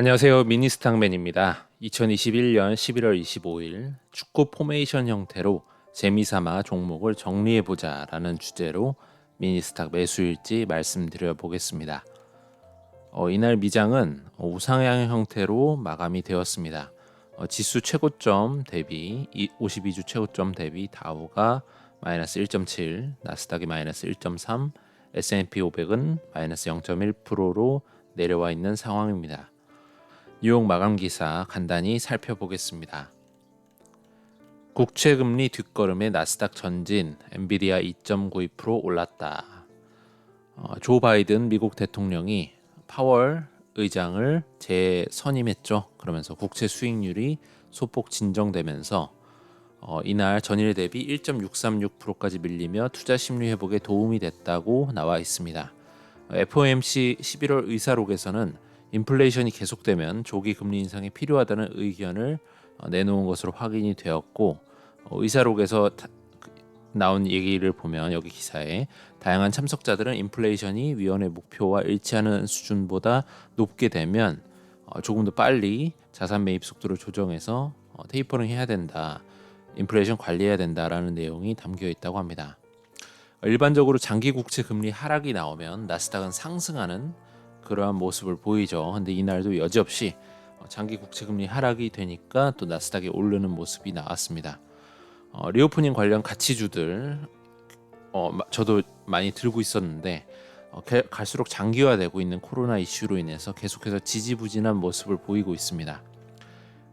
안녕하세요. 미니스탕맨입니다. 2021년 11월 25일 축구 포메이션 형태로 재미삼아 종목을 정리해 보자 라는 주제로 미니스탁 매수일지 말씀드려 보겠습니다. 어, 이날 미장은 우상향 형태로 마감이 되었습니다. 어, 지수 최고점 대비 52주 최고점 대비 다우가 마이너스 1.7, 나스닥이 마이너스 1.3, S&P 500은 마이너스 0.1%로 내려와 있는 상황입니다. 뉴욕 마감 기사 간단히 살펴보겠습니다. 국채 금리 뒷걸음에 나스닥 전진, 엔비디아 2.92% 올랐다. 어, 조 바이든 미국 대통령이 파월 의장을 재선임했죠. 그러면서 국채 수익률이 소폭 진정되면서 어, 이날 전일 대비 1.636%까지 밀리며 투자 심리 회복에 도움이 됐다고 나와 있습니다. FOMC 11월 의사록에서는 인플레이션이 계속되면 조기 금리 인상이 필요하다는 의견을 어, 내놓은 것으로 확인이 되었고 어, 의사록에서 그, 나온 얘기를 보면 여기 기사에 다양한 참석자들은 인플레이션이 위원회 목표와 일치하는 수준보다 높게 되면 어, 조금 더 빨리 자산 매입 속도를 조정해서 테이퍼링 해야 된다. 인플레이션 관리해야 된다라는 내용이 담겨 있다고 합니다. 일반적으로 장기 국채 금리 하락이 나오면 나스닥은 상승하는 그러한 모습을 보이죠. 근데 이날도 여지없이 장기 국채 금리 하락이 되니까 또 나스닥이 오르는 모습이 나왔습니다. 어, 리오프닝 관련 가치주들 어, 저도 많이 들고 있었는데 어, 갈수록 장기화되고 있는 코로나 이슈로 인해서 계속해서 지지부진한 모습을 보이고 있습니다.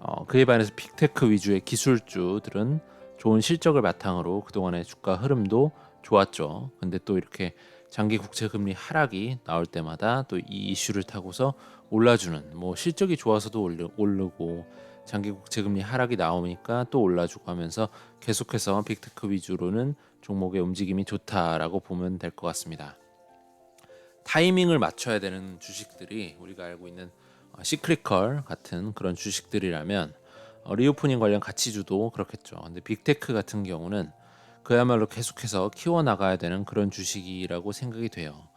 어, 그에 반해서 빅테크 위주의 기술주들은 좋은 실적을 바탕으로 그동안의 주가 흐름도 좋았죠. 근데 또 이렇게 장기 국채 금리 하락이 나올 때마다 또 이 이슈를 타고서 올라주는 뭐 실적이 좋아서도 오르고 장기 국채 금리 하락이 나오니까 또 올라주고 하면서 계속해서 빅테크 위주로는 종목의 움직임이 좋다라고 보면 될 것 같습니다. 타이밍을 맞춰야 되는 주식들이 우리가 알고 있는 어, 시크리컬 같은 그런 주식들이라면 어, 리오프닝 관련 가치주도 그렇겠죠. 근데 빅테크 같은 경우는 그야말로 계속해서 키워나가야 되는 그런 주식이라고 생각이 돼요.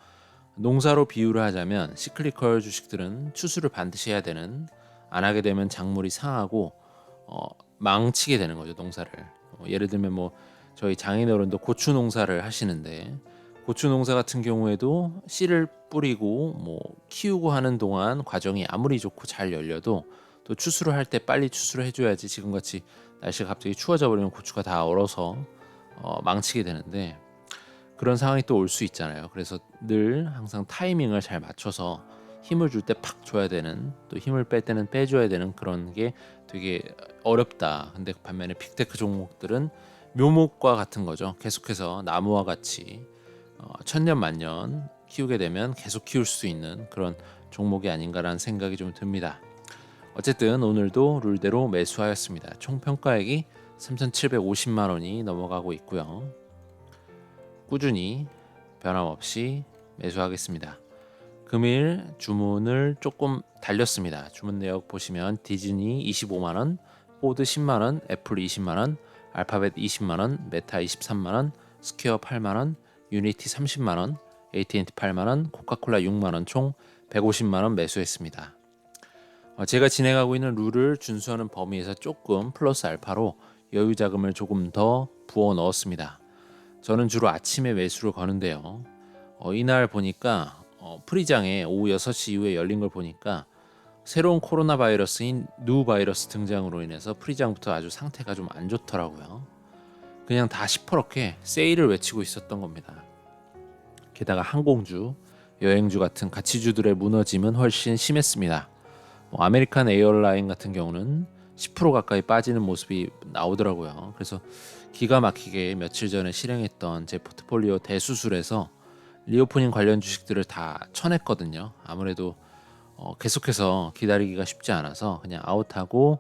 농사로 비유를 하자면 시클리컬 주식들은 추수를 반드시 해야 되는 안 하게 되면 작물이 상하고 어, 망치게 되는 거죠 농사를. 어, 예를 들면 뭐 저희 장인어른도 고추 농사를 하시는데 고추 농사 같은 경우에도 씨를 뿌리고 뭐 키우고 하는 동안 과정이 아무리 좋고 잘 열려도 또 추수를 할 때 빨리 추수를 해줘야지 지금같이 날씨가 갑자기 추워져 버리면 고추가 다 얼어서 어, 망치게 되는데 그런 상황이 또 올 수 있잖아요. 그래서 늘 항상 타이밍을 잘 맞춰서 힘을 줄 때 팍 줘야 되는 또 힘을 뺄 때는 빼줘야 되는 그런 게 되게 어렵다. 근데 반면에 빅테크 종목들은 묘목과 같은 거죠. 계속해서 나무와 같이 어, 천년 만년 키우게 되면 계속 키울 수 있는 그런 종목이 아닌가라는 생각이 좀 듭니다. 어쨌든 오늘도 룰대로 매수하였습니다. 총 평가액이 3,750만 원이 넘어가고 있고요. 꾸준히 변함없이 매수하겠습니다. 금일 주문을 조금 달렸습니다. 주문 내역 보시면 디즈니 25만 원, 포드 10만 원, 애플 20만 원, 알파벳 20만 원, 메타 23만 원, 스퀘어 8만 원, 유니티 30만 원, AT&T 8만 원, 코카콜라 6만 원 총 150만 원 매수했습니다. 어, 제가 진행하고 있는 룰을 준수하는 범위에서 조금 플러스 알파로 여유 자금을 조금 더 부어 넣었습니다. 저는 주로 아침에 매수를 거는데요. 어, 이날 보니까 어, 프리장에 오후 6시 이후에 열린 걸 보니까 새로운 코로나 바이러스인 누 바이러스 등장으로 인해서 프리장부터 아주 상태가 좀 안 좋더라고요. 그냥 다 시퍼렇게 세일을 외치고 있었던 겁니다. 게다가 항공주, 여행주 같은 가치주들의 무너짐은 훨씬 심했습니다. 뭐 아메리칸 에어라인 같은 경우는 10% 가까이 빠지는 모습이 나오더라고요. 그래서 기가 막히게 며칠 전에 실행했던 제 포트폴리오 대수술에서 리오프닝 관련 주식들을 다 쳐냈거든요. 아무래도 어, 계속해서 기다리기가 쉽지 않아서 그냥 아웃하고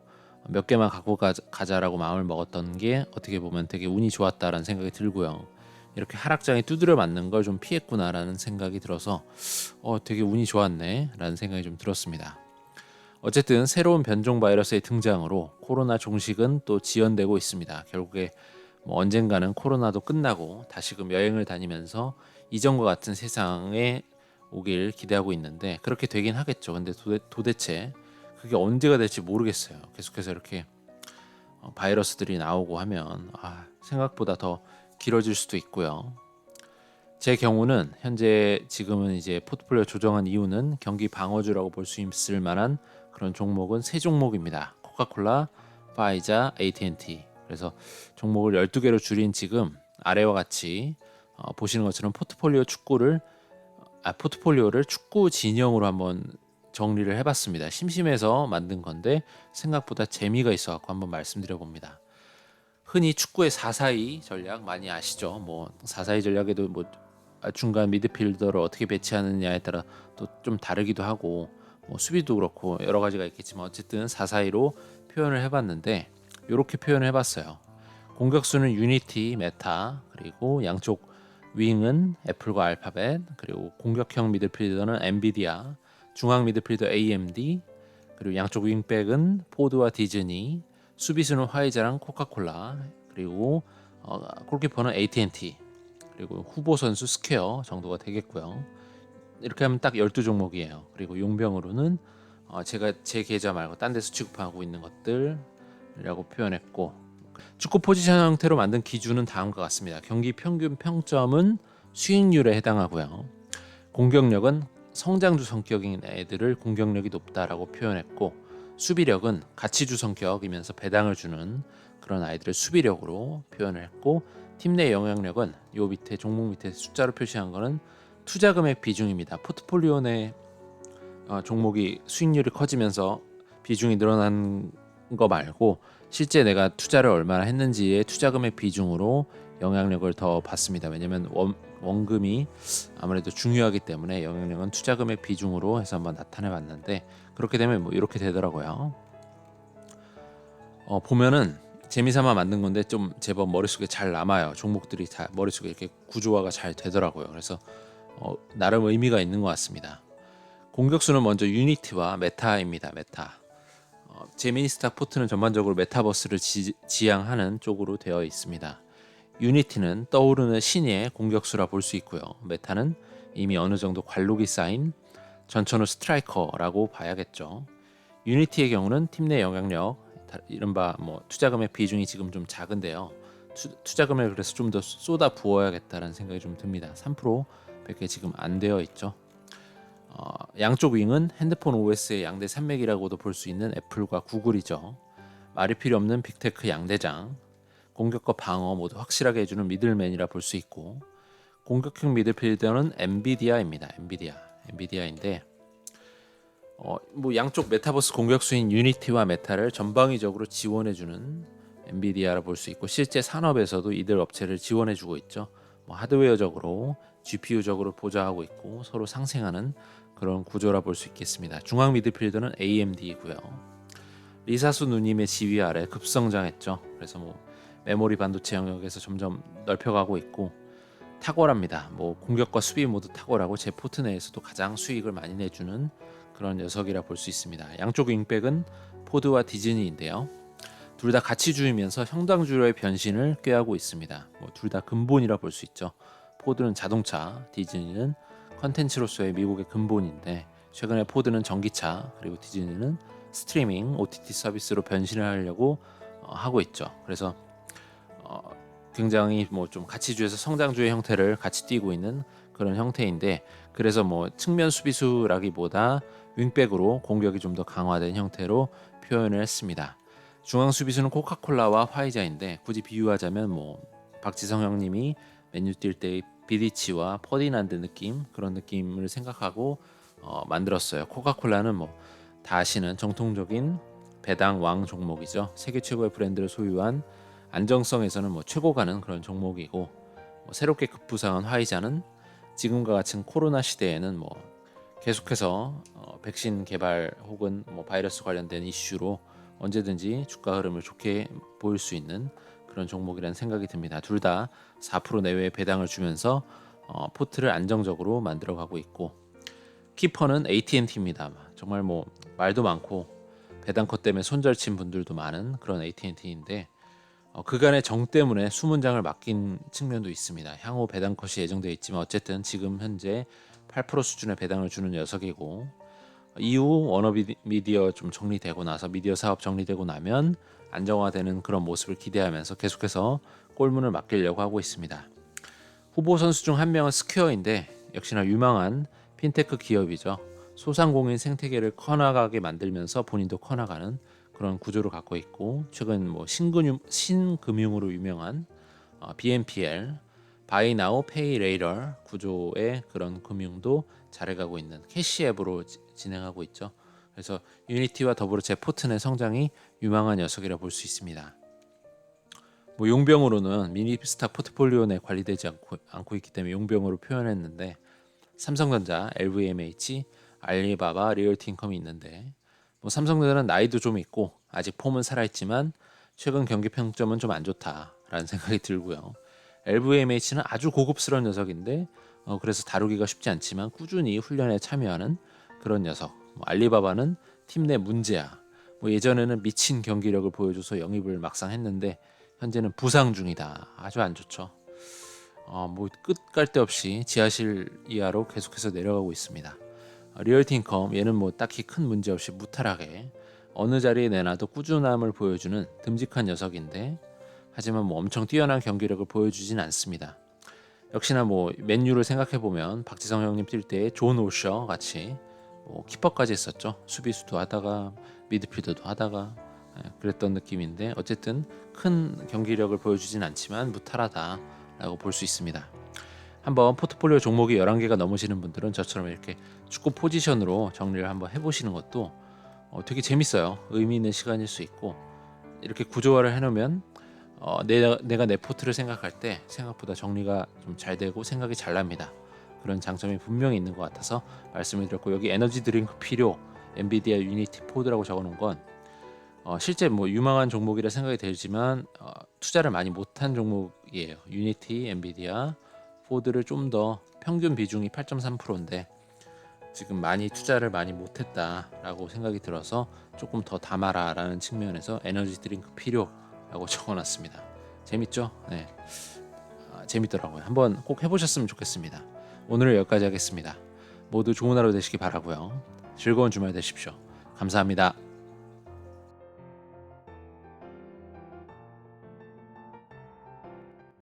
몇 개만 갖고 가자, 라고 마음을 먹었던 게 어떻게 보면 되게 운이 좋았다라는 생각이 들고요. 이렇게 하락장에 두드려 맞는 걸 좀 피했구나라는 생각이 들어서 어, 되게 운이 좋았네라는 생각이 좀 들었습니다. 어쨌든 새로운 변종 바이러스의 등장으로 코로나 종식은 또 지연되고 있습니다. 결국에 뭐 언젠가는 코로나도 끝나고 다시금 여행을 다니면서 이전과 같은 세상에 오길 기대하고 있는데 그렇게 되긴 하겠죠. 근데 도대, 도대체 그게 언제가 될지 모르겠어요. 계속해서 이렇게 어, 바이러스들이 나오고 하면 아, 생각보다 더 길어질 수도 있고요. 제 경우는 현재 지금은 이제 포트폴리오 조정한 이유는 경기 방어주라고 볼 수 있을 만한 그런 종목은 세 종목입니다. 코카콜라, 파이자, AT&T. 그래서 종목을 12개로 줄인 지금 아래와 같이 어, 보시는 것처럼 포트폴리오 축구를 아, 포트폴리오를 축구 진영으로 한번 정리를 해봤습니다. 심심해서 만든 건데 생각보다 재미가 있어갖고 한번 말씀드려 봅니다. 흔히 축구의 442 전략 많이 아시죠? 뭐 442 전략에도 뭐 중간 미드필더를 어떻게 배치하느냐에 따라 또 좀 다르기도 하고 뭐 수비도 그렇고 여러 가지가 있겠지만 어쨌든 442로 표현을 해봤는데 이렇게 표현을 해봤어요. 공격수는 유니티, 메타 그리고 양쪽 윙은 애플과 알파벳 그리고 공격형 미드필더는 엔비디아 중앙 미드필더 AMD 그리고 양쪽 윙백은 포드와 디즈니 수비수는 화이자랑 코카콜라 그리고 어, 골키퍼는 AT&T 그리고 후보 선수 스퀘어 정도가 되겠고요. 이렇게 하면 딱 12종목이에요. 그리고 용병으로는 어, 제가 제 계좌 말고 딴 데서 취급하고 있는 것들이라고 표현했고 축구 포지션 형태로 만든 기준은 다음과 같습니다. 경기 평균 평점은 수익률에 해당하고요. 공격력은 성장주 성격인 애들을 공격력이 높다라고 표현했고 수비력은 가치주 성격이면서 배당을 주는 그런 아이들을 수비력으로 표현을 했고 팀 내 영향력은 요 밑에 종목 밑에 숫자로 표시한 거는 투자 금액 비중입니다. 포트폴리오 내 어, 종목이 수익률이 커지면서 비중이 늘어난 거 말고 실제 내가 투자를 얼마나 했는지의 투자 금액 비중으로 영향력을 더 받습니다. 왜냐면 원, 원금이 아무래도 중요하기 때문에 영향력은 투자 금액 비중으로 해서 한번 나타내 봤는데 그렇게 되면 뭐 이렇게 되더라고요. 어, 보면은 재미삼아 만든 건데 좀 제법 머릿속에 잘 남아요. 종목들이 다 머릿속에 이렇게 구조화가 잘 되더라고요. 그래서 어, 나름 의미가 있는 것 같습니다. 공격수는 먼저 유니티와 메타입니다. 메타. 어, 제미니스탁 포트는 전반적으로 메타버스를 지, 지향하는 쪽으로 되어 있습니다. 유니티는 떠오르는 신의 공격수라 볼 수 있고요. 메타는 이미 어느 정도 관록이 쌓인 전천후 스트라이커라고 봐야겠죠. 유니티의 경우는 팀 내 영향력, 이른바 뭐 투자금의 비중이 지금 좀 작은데요. 투, 자금을 그래서 좀 더 쏟아 부어야겠다는 생각이 좀 듭니다. 3% 밖에 지금 안 되어 있죠. 어, 양쪽 윙은 핸드폰 OS의 양대 산맥이라고도 볼 수 있는 애플과 구글이죠. 말이 필요 없는 빅테크 양대장. 공격과 방어 모두 확실하게 해주는 미들맨이라 볼 수 있고 공격형 미드필더는 엔비디아입니다. 엔비디아, 엔비디아인데 어, 뭐 양쪽 메타버스 공격수인 유니티와 메타를 전방위적으로 지원해주는 엔비디아라 볼 수 있고 실제 산업에서도 이들 업체를 지원해주고 있죠. 뭐 하드웨어적으로 GPU적으로 보좌하고 있고 서로 상생하는 그런 구조라 볼 수 있겠습니다. 중앙 미드필더는 AMD이고요. 리사수 누님의 지휘 아래 급성장했죠. 그래서 뭐 메모리 반도체 영역에서 점점 넓혀가고 있고 탁월합니다. 뭐 공격과 수비 모두 탁월하고 제 포트 내에서도 가장 수익을 많이 내주는 그런 녀석이라 볼 수 있습니다. 양쪽 윙백은 포드와 디즈니인데요. 둘다 가치주이면서 형당주로의 변신을 꾀하고 있습니다. 뭐 둘 다 근본이라 볼 수 있죠. 포드는 자동차, 디즈니는 컨텐츠로서의 미국의 근본인데 최근에 포드는 전기차 그리고 디즈니는 스트리밍 OTT 서비스로 변신을 하려고 어, 하고 있죠. 그래서 어, 굉장히 뭐 좀 가치주에서 성장주의 형태를 같이 띄고 있는 그런 형태인데 그래서 뭐 측면 수비수라기보다 윙백으로 공격이 좀 더 강화된 형태로 표현을 했습니다. 중앙 수비수는 코카콜라와 화이자인데 굳이 비유하자면 뭐 박지성 형님이 맨유 뛸 때 비디치와 퍼디난드 느낌 그런 느낌을 생각하고 어, 만들었어요. 코카콜라는 뭐 다 아시는 정통적인 배당 왕 종목이죠. 세계 최고의 브랜드를 소유한 안정성에서는 뭐 최고 가는 그런 종목이고 뭐 새롭게 급부상한 화이자는 지금과 같은 코로나 시대에는 뭐 계속해서 어, 백신 개발 혹은 뭐 바이러스 관련된 이슈로 언제든지 주가 흐름을 좋게 보일 수 있는 그런 종목이라는 생각이 듭니다. 둘 다 4% 내외의 배당을 주면서 어, 포트를 안정적으로 만들어가고 있고 키퍼는 AT&T입니다. 정말 뭐 말도 많고 배당 컷 때문에 손절친 분들도 많은 그런 AT&T인데 어, 그간의 정 때문에 수문장을 맡긴 측면도 있습니다. 향후 배당 컷이 예정되어 있지만 어쨌든 지금 현재 8% 수준의 배당을 주는 녀석이고 이후 워너비디어 좀 정리되고 나서 미디어 사업 정리되고 나면 안정화되는 그런 모습을 기대하면서 계속해서 골문을 맡기려고 하고 있습니다. 후보 선수 중 한 명은 스퀘어인데 역시나 유망한 핀테크 기업이죠. 소상공인 생태계를 커나가게 만들면서 본인도 커나가는 그런 구조를 갖고 있고 최근 뭐 신금융 신금융으로 유명한 어, BNPL 바이 나우 페이 레이터 구조의 그런 금융도 잘해가고 있는 캐시 앱으로 지- 진행하고 있죠. 그래서 유니티와 더불어 제 포트의 성장이 유망한 녀석이라 볼 수 있습니다. 뭐 용병으로는 미니스타 포트폴리오 내 관리되지 않고, 않고 있기 때문에 용병으로 표현했는데 삼성전자, LVMH, 알리바바, 리얼티인컴이 있는데 뭐 삼성전자는 나이도 좀 있고 아직 폼은 살아있지만 최근 경기 평점은 좀 안 좋다라는 생각이 들고요. LVMH는 아주 고급스러운 녀석인데 어, 그래서 다루기가 쉽지 않지만 꾸준히 훈련에 참여하는 그런 녀석. 뭐 알리바바는 팀 내 문제야. 뭐 예전에는 미친 경기력을 보여줘서 영입을 막상 했는데 현재는 부상 중이다. 아주 안 좋죠. 어, 뭐 끝갈 데 없이 지하실 이하로 계속해서 내려가고 있습니다. 어, 리얼티인컴 얘는 뭐 딱히 큰 문제 없이 무탈하게 어느 자리에 내놔도 꾸준함을 보여주는 듬직한 녀석인데 하지만 뭐 엄청 뛰어난 경기력을 보여주진 않습니다. 역시나 뭐 맨유를 생각해 보면 박지성 형님 뛸 때존 올셔 같이 뭐 키퍼까지 했었죠. 수비수도 하다가 미드필더도 하다가 예, 그랬던 느낌인데 어쨌든 큰 경기력을 보여주진 않지만 무탈하다라고 볼 수 있습니다. 한번 포트폴리오 종목이 11개가 넘으시는 분들은 저처럼 이렇게 축구 포지션으로 정리를 한번 해보시는 것도 어, 되게 재밌어요. 의미 있는 시간일 수 있고 이렇게 구조화를 해놓으면 어, 내가, 내가 내 포트를 생각할 때 생각보다 정리가 좀 잘 되고 생각이 잘 납니다. 그런 장점이 분명히 있는 것 같아서 말씀을 드렸고 여기 에너지 드링크 필요 엔비디아 유니티 포드라고 적어놓은 건 어, 실제 뭐 유망한 종목이라 생각이 들지만 어, 투자를 많이 못한 종목이에요. 유니티, 엔비디아, 포드를 좀 더 평균 비중이 8.3%인데 지금 많이 투자를 많이 못했다라고 생각이 들어서 조금 더 담아라라는 측면에서 에너지 드링크 필요라고 적어놨습니다. 재밌죠? 네, 아, 재밌더라고요. 한번 꼭 해보셨으면 좋겠습니다. 오늘은 여기까지 하겠습니다. 모두 좋은 하루 되시기 바라고요. 즐거운 주말 되십시오. 감사합니다.